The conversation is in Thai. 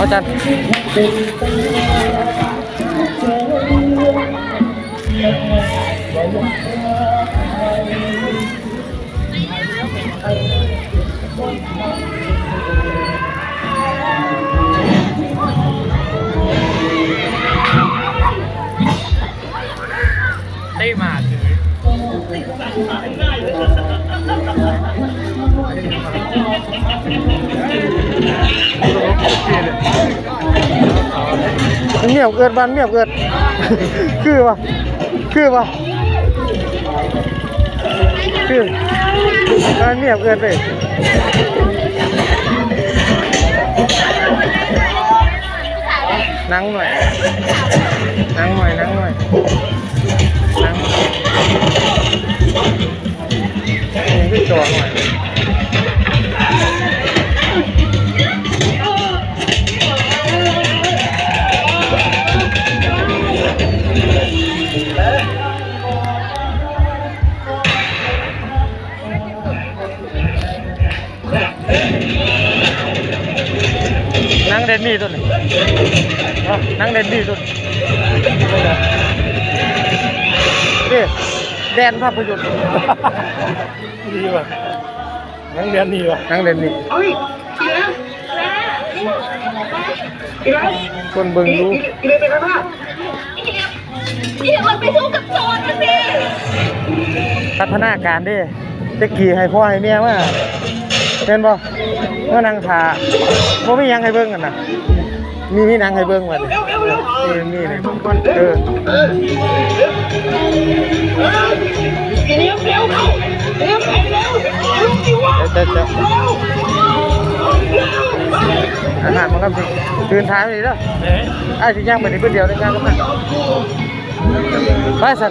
อาจารย์ได้มาเลย เงียบเกิดบ้านเงียบเกิด คือวะคือวะคือบ้านเงียบเกิดเลยนั่งหน่อยนั่งหน่อยนั่งหน่อย เด่นดีตัวนี้เอานั่งเด่นดีตัวนี้นี่แดนภาพยนตร์ดีว่ะนังเรียนดีว่ะนั่งเด่นนี่เฮ้ยอีแล้วอีแล้วคนเบิ่งดูอีแล้วเป็นไงบ้างพี่มันไปสู้กับโจรนะสิพัฒนาการเด้จะกี่ให้พ่อให้แม่มา เห็นบ่เมื่อนั่งถ่าบ่มีหยังให้เบิ่งกันน่ะมีมีนังให้เบิ่งว่านี่นี่นี่เออเร็วเร็วเข้าเร็วไปเร็วเร็วสิวะเดี๋ยวจะอาหารมันก็ตื่นท้ายไปดิเด้อไอ้สิย่างไปนี่เพิ่นเดียวในงานก็มาไปสั่